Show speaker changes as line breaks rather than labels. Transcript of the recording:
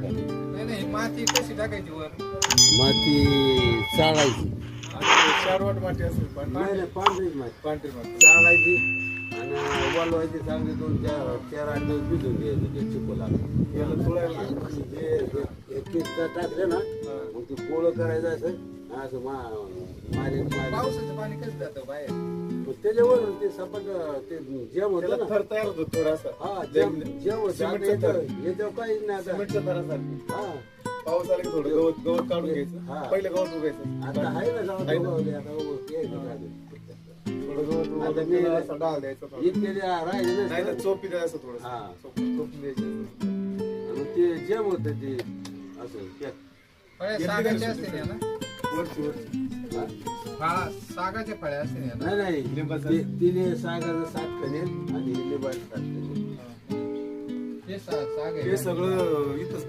खाली
नाही नाही माती कशी टाकायची वर?
माती चाळायची.
शारवट माती असेल पण
नाही नाही पांढरीच माती.
पांढरी माती.
चाळायची आणि वालवायची चांगली दोन चार चार आठ दिवस भिजून घ्यायचं ते चिकोला
याला तुळायला
हे हे पीठ टाकले ना मग ते पोळं करायचं असं असं मा मारे
पावसाचं पाणी कसं जातं बाहेर?
त्याच्यावरून ते सपाट ते जेम होतं
त्याला
ना
थर तयार होतो थोडासा
हा जेम जेम होतं आता
सिमेंटचं थर.
याच्यावर याच्यावर काहीच नाही आता
सिमेंटच्या थरासारखी
हा
पाऊस आला की थोडं गवत गवत काढून
हा.
घ्यायचं पहिलं गवत उगायचं
आता आहे ना जाऊ
आहे ना.
उगवले, आता उगवते, आहे.
थोडं गवत
आता
उगवलं
मी-
की असं डाळ द्यायचं थोडं.
इतके जे राहिले ना
तर चोपी द्यायचं थोडं
हा.
चोपून द्यायचं
आणि ते जेम होतं ते असं ते-
सागाचे असते ना वरची वरची? फळा सागाचे फळे असते ना
नाही नाही.
लिंबाचं.
ते- तिने सागाचं सात कनेल आणि लिंबाचं सात
हे. सा- साग आहे.
हे सगळं इथंच